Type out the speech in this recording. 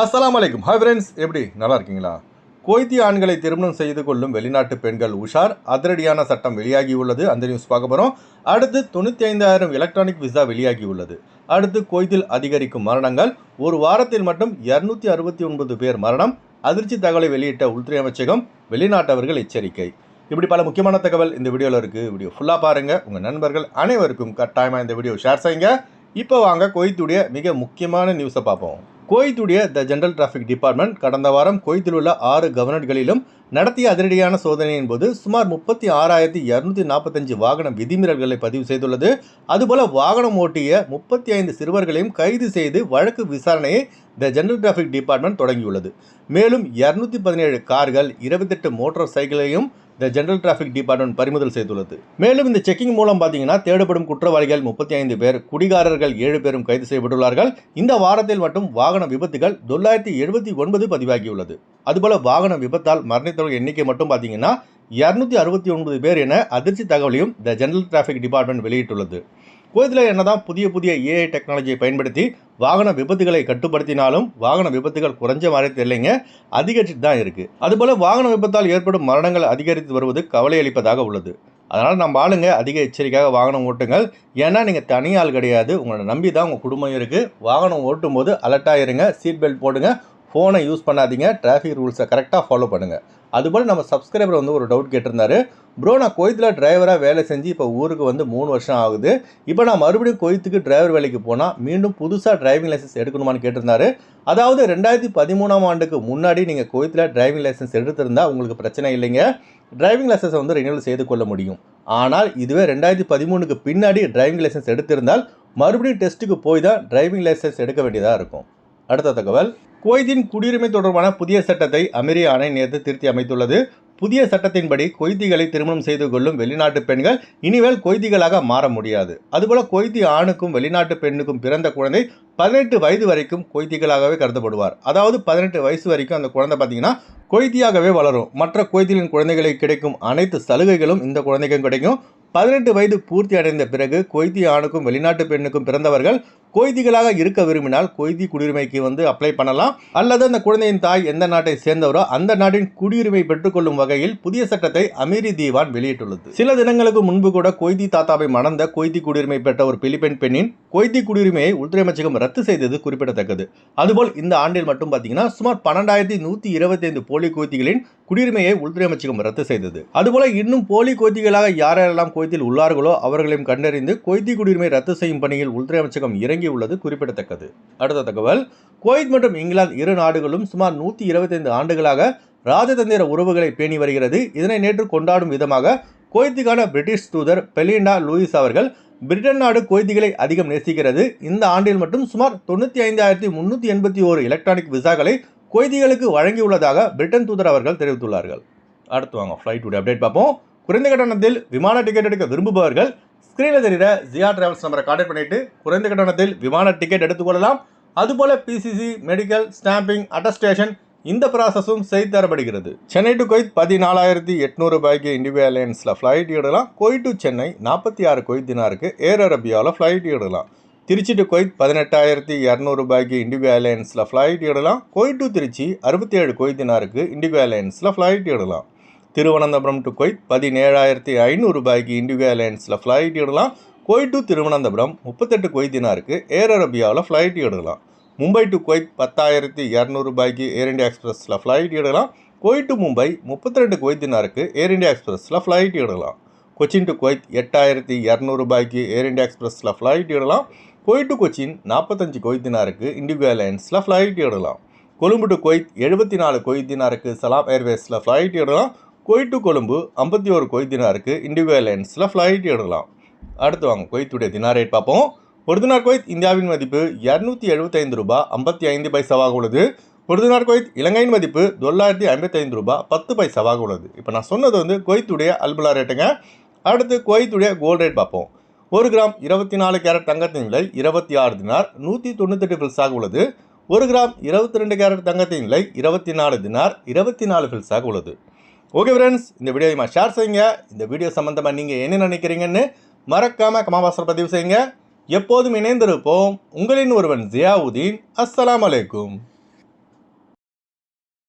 அஸ்லாம் அலைக்கும். Hi friends எப்படி? நல்லா இருக்கீங்களா? கோய்த்தி ஆண்களை திருமணம் செய்து கொள்ளும் வெளிநாட்டு பெண்கள் உஷார் அதிரடியான சட்டம் வெளியாகியுள்ளது அந்த நியூஸ் பார்க்க போகிறோம் அடுத்து தொண்ணூற்றி ஐந்தாயிரம் எலக்ட்ரானிக் விசா வெளியாகியுள்ளது. அடுத்து கோய்த்தில் அதிகரிக்கும் மரணங்கள் ஒரு வாரத்தில் மட்டும் இரநூத்தி அறுபத்தி ஒன்பது பேர் மரணம். அதிர்ச்சி தகவலை வெளியிட்ட உள்துறை அமைச்சகம் வெளிநாட்டவர்கள் எச்சரிக்கை. இப்படி பல முக்கியமான தகவல் இந்த வீடியோவில் இருக்குது வீடியோ ஃபுல்லாக பாருங்கள் உங்கள் நண்பர்கள் அனைவருக்கும் கட்டாயமாக இந்த வீடியோ ஷேர் செய்யுங்க. இப்போ வாங்க கொய்த்துடைய மிக முக்கியமான நியூஸை பார்ப்போம். கோய்துடைய த ஜென்ரல் டிராஃபிக் டிபார்ட்மெண்ட் கடந்த வாரம் குவைத்தில் உள்ள ஆறு கவர்னர்களிலும் நடத்திய அதிரடியான சோதனையின் போது சுமார் முப்பத்தி ஆறாயிரத்தி இரநூத்தி நாற்பத்தஞ்சு வாகன விதிமீறல்களை பதிவு செய்துள்ளது. அதுபோல வாகனம் ஓட்டிய முப்பத்தி ஐந்து சிறுவர்களையும் கைது செய்து வழக்கு விசாரணையை த ஜெனரல் டிராஃபிக் டிபார்ட்மெண்ட் தொடங்கியுள்ளது. மேலும் இரநூத்தி பதினேழு கார்கள் இருபத்தெட்டு மோட்டார் சைக்கிளையும் த ஜெனரல் டிராஃபிக் டிபார்ட்மெண்ட் பறிமுதல் செய்துள்ளது. மேலும் இந்த செக்கிங் மூலம் பார்த்தீங்கன்னா தேடப்படும் குற்றவாளிகள் முப்பத்தி ஐந்து பேர் குடிகாரர்கள் ஏழு பேரும் கைது செய்யப்பட்டுள்ளார்கள். இந்த வாரத்தில் மட்டும் வாகன விபத்துகள் தொள்ளாயிரத்தி எழுபத்தி ஒன்பது பதிவாகியுள்ளது. அதுபோல வாகன விபத்தால் மரணித்தவர்கள் எண்ணிக்கை மட்டும் பார்த்தீங்கன்னா இரநூத்தி அறுபத்தி ஒன்பது பேர் என அதிர்ச்சி தகவலையும் த ஜெனரல் டிராஃபிக் டிபார்ட்மெண்ட் வெளியிட்டுள்ளது. கோயத்தில் என்னதான் புதிய புதிய ஏஐ டெக்னாலஜியை பயன்படுத்தி வாகன விபத்துகளை கட்டுப்படுத்தினாலும் வாகன விபத்துகள் குறைஞ்ச மாதிரி தெரியலைங்க. அதிகரிச்சுட்டு தான் இருக்குது அதுபோல் வாகன விபத்தால் ஏற்படும் மரணங்கள் அதிகரித்து வருவது கவலை அளிப்பதாக உள்ளது. அதனால் நம்ம ஆளுங்க அதிக எச்சரிக்கையாக வாகனம் ஓட்டுங்கள். ஏன்னா நீங்கள் தனியாள் கிடையாது. உங்களை நம்பி தான் உங்கள் குடும்பம் இருக்குது வாகனம் ஓட்டும் போது அலர்ட்டாக இருங்க. சீட் பெல்ட் போடுங்க. ஃபோனை யூஸ் பண்ணாதீங்க. டிராஃபிக் ரூல்ஸை கரெக்டாக ஃபாலோ பண்ணுங்கள் அதுபோல் நம்ம சப்ஸ்கிரைபர் வந்து ஒரு டவுட் கேட்டிருந்தாரு. ப்ரோ நான் கோயத்தில் டிரைவராக வேலை செஞ்சு இப்போ ஊருக்கு வந்து மூணு வருஷம் ஆகுது. இப்போ நான் மறுபடியும் கோயத்துக்கு டிரைவர் வேலைக்கு போனால் மீண்டும் புதுசாக டிரைவிங் லைசன்ஸ் எடுக்கணுமான்னு கேட்டிருந்தாரு. அதாவது ரெண்டாயிரத்தி பதிமூணாம் ஆண்டுக்கு முன்னாடி நீங்கள் கோயத்தில் டிரைவிங் லைசன்ஸ் எடுத்திருந்தால் உங்களுக்கு பிரச்சனை இல்லைங்க. டிரைவிங் லைசன்ஸை வந்து ரினியூவல் செய்து கொள்ள முடியும். ஆனால் இதுவே ரெண்டாயிரத்தி பதிமூணுக்கு பின்னாடி டிரைவிங் லைசன்ஸ் எடுத்திருந்தால் மறுபடியும் டெஸ்ட்டுக்கு போய் தான் டிரைவிங் லைசன்ஸ் எடுக்க வேண்டியதாக இருக்கும். அடுத்த தகவல். குவைத்தின் குடியுரிமை தொடர்பான புதிய சட்டத்தை அமெரிக்க ஆணை நேற்று திருத்தி அமைத்துள்ளது. புதிய சட்டத்தின்படி கொய்திகளை திருமணம் செய்து கொள்ளும் வெளிநாட்டு பெண்கள் இனிமேல் கொய்திகளாக மாற முடியாது. அதுபோல கொய்தி ஆணுக்கும் வெளிநாட்டு பெண்ணுக்கும் பிறந்த குழந்தை பதினெட்டு வயது வரைக்கும் கொய்திகளாகவே கருதப்படுவார். அதாவது பதினெட்டு வயசு வரைக்கும் அந்த குழந்தை பார்த்தீங்கன்னா கொய்தியாகவே வளரும். மற்ற கொய்திகளின் குழந்தைகளுக்கு கிடைக்கும் அனைத்து சலுகைகளும் இந்த குழந்தைக்கும் கிடைக்கும். பதினெட்டு வயது பூர்த்தி அடைந்த பிறகு கொய்தி ஆணுக்கும் வெளிநாட்டு பெண்ணுக்கும் பிறந்தவர்கள் கொய்திகளாக இருக்க விரும்பினால் கொய்தி குடியுரிமைக்கு வந்து அப்ளை பண்ணலாம். அல்லது அந்த குழந்தையின் தாய் எந்த நாட்டை சேர்ந்தவரோ அந்த நாட்டின் குடியுரிமை பெற்றுக்கொள்ளும் வகையில் புதிய சட்டத்தை அமீரி தீவான் வெளியிட்டுள்ளது. சில தினங்களுக்கு முன்பு கூட கொய்தி தாத்தாவை மணந்த கொய்தி குடியுரிமை பெற்ற ஒரு பிலிப்பைன் பெண்ணின் கொய்தி குடியுரிமையை உள்துறை அமைச்சகம் ரத்து செய்தது குறிப்பிடத்தக்கது. அதுபோல் இந்த ஆண்டில் மட்டும் பார்த்தீங்கன்னா சுமார் பன்னெண்டாயிரத்தி நூற்றி இருபத்தைந்து போலி கொய்திகளின் குடியுரிமையை உள்துறை அமைச்சகம் ரத்து செய்தது. அதுபோல இன்னும் போலி கொய்திகளாக யாரெல்லாம் கொய்தில் உள்ளார்களோ அவர்களையும் கண்டறிந்து கொய்தி குடியுரிமை ரத்து செய்யும் பணியில் உள்துறை அமைச்சகம் இறங்கியுள்ளது குறிப்பிடத்தக்கது. அடுத்த தகவல் குவைத் மற்றும் இங்கிலாந்து இரு நாடுகளும் சுமார் நூற்றி இருபத்தைந்து ஆண்டுகளாக ராஜதந்திர உறவுகளை பேணி வருகிறது. இதனை நேற்று கொண்டாடும் விதமாக குவைத்துக்கான பிரிட்டிஷ் தூதர் பெலிண்டா லூயிஸ் அவர்கள் பிரிட்டன் நாடு கொய்திகளை அதிகம் நேசிக்கிறது. இந்த ஆண்டில் மட்டும் சுமார் தொண்ணூற்றி ஐந்தாயிரத்தி முன்னூற்றி எண்பத்தி ஓரு எலக்ட்ரானிக் விசாக்களை கொய்திகளுக்கு வழங்கியுள்ளதாக பிரிட்டன் தூதர் அவர்கள் தெரிவித்துள்ளார்கள். அடுத்து வாங்க ஃப்ளைட்டுடைய அப்டேட் பார்ப்போம். குறைந்த கட்டணத்தில் விமான டிக்கெட் எடுக்க விரும்புபவர்கள் ஸ்க்ரீனில் தெரிகிற ஜியா டிராவல்ஸ் நம்பரை கான்டாக்ட் பண்ணிட்டு குறைந்த கட்டணத்தில் விமான டிக்கெட் எடுத்துக்கொள்ளலாம் அதுபோல் பிசிசி மெடிக்கல் ஸ்டாம்பிங் அட்டஸ்டேஷன் இந்த ப்ராசஸும் செய்து தரப்படுகிறது. சென்னை டு கொய்த் பதினாலாயிரத்தி எட்நூறு ரூபாய்க்கு இண்டிகோ ஏர்லைன்ஸில் ஃப்ளைட் இடலாம் கொய் டு சென்னை நாற்பத்தி ஆறு கொய்த் தினாருக்கு ஏர் அரபியாவில் ஃப்ளைட் இடலாம் திருச்சி டு கொய்த் பதினெட்டாயிரத்தி இரநூறு ரூபாய்க்கு இண்டிகோ ஏர்லைன்ஸில் ஃப்ளைட் இடலாம் கொய்த் டு திருச்சி அறுபத்தி ஏழு கொய்த் தினாருக்கு இண்டிகோ ஏர்லைன்ஸில் ஃப்ளைட் இடலாம் திருவனந்தபுரம் டு கொய்த் பதினேழாயிரத்தி ஐநூறு ரூபாய்க்கு இண்டிகோ ஏர்லைன்ஸில் ஃப்ளைட் இடலாம் கொய் டு திருவனந்தபுரம் முப்பத்தெட்டு கொய்தினாருக்கு ஏர் அரபியாவில் ஃப்ளைட் இடலாம் மும்பை டு கொய்த் பத்தாயிரத்தி இரநூறு ரூபாய்க்கு ஏர் இண்டியா எக்ஸ்பிரஸில் ஃப்ளைட் இடலாம் குவைட் டு மும்பை முப்பத்தி ரெண்டு கொய்த் தினாருக்கு ஏர் இண்டியா எக்ஸ்பிரஸில் ஃப்ளைட் எடுக்கலாம். கொச்சின் டு கொய்த் எட்டாயிரத்தி இரநூறுபாய்க்கு ஏர் இண்டியா எக்ஸ்பிரஸில் ஃப்ளைட் எடுக்கலாம். குவைட் டு கொச்சின் நாற்பத்தஞ்சு கொய்த் தினாருக்கு இண்டிகோ ஏர்லைன்ஸில் ஃப்ளைட் எடுக்கலாம். கொழும்பு டு கொய்த் எழுபத்தி நாலு கொய்த் தினாருக்கு சலாம் ஏர்வேஸில் ஃப்ளைட் எடுக்கலாம். குவைட் டு கொழும்பு ஐம்பத்தி ஒரு கொய்த் தினாருக்கு இண்டிகோ ஏர்லைன்ஸில் ஃப்ளைட் எடுக்கலாம். அடுத்து வாங்க கொய்த்துடைய தினார் ரேட் பார்ப்போம். ஒரு தினார் குவைத் இந்தியாவின் மதிப்பு இரநூத்தி எழுபத்தைந்து ரூபாய் ஐம்பத்தி ஐந்து பைசாவாக உள்ளது. ஒரு தினார் குவைத் இலங்கையின் மதிப்பு தொள்ளாயிரத்தி ஐம்பத்தைந்து ரூபாய் பத்து பைசாவாக உள்ளது. இப்போ நான் சொன்னது வந்து குவைத்துடைய அல்புலா ரேட்டுங்க. அடுத்து குவைத்துடைய கோல்ட் ரேட் பார்ப்போம். ஒரு கிராம் இருபத்தி நாலு கேரட் தங்கத்தின் விலை இருபத்தி ஆறு தினார் நூற்றி தொண்ணூத்தெட்டு ஃபில்ஸாக உள்ளது. ஒரு கிராம் இருபத்தி ரெண்டு கேரட் தங்கத்தின் விலை இருபத்தி நாலு தினார் இருபத்தி நாலு ஃபில்ஸாக உள்ளது. ஓகே ஃப்ரெண்ட்ஸ் இந்த வீடியோவை ஷேர் செய்யுங்க. இந்த வீடியோ சம்மந்தமாக நீங்கள் என்ன நினைக்கிறீங்கன்னு மறக்காமல் கமாபாசர் பதிவு செய்யுங்க. எப்போதும் இணைந்திருப்போம் உங்களின் ஒருவன் ஜியாவுதீன். அஸ்ஸலாம் அலைக்கும்.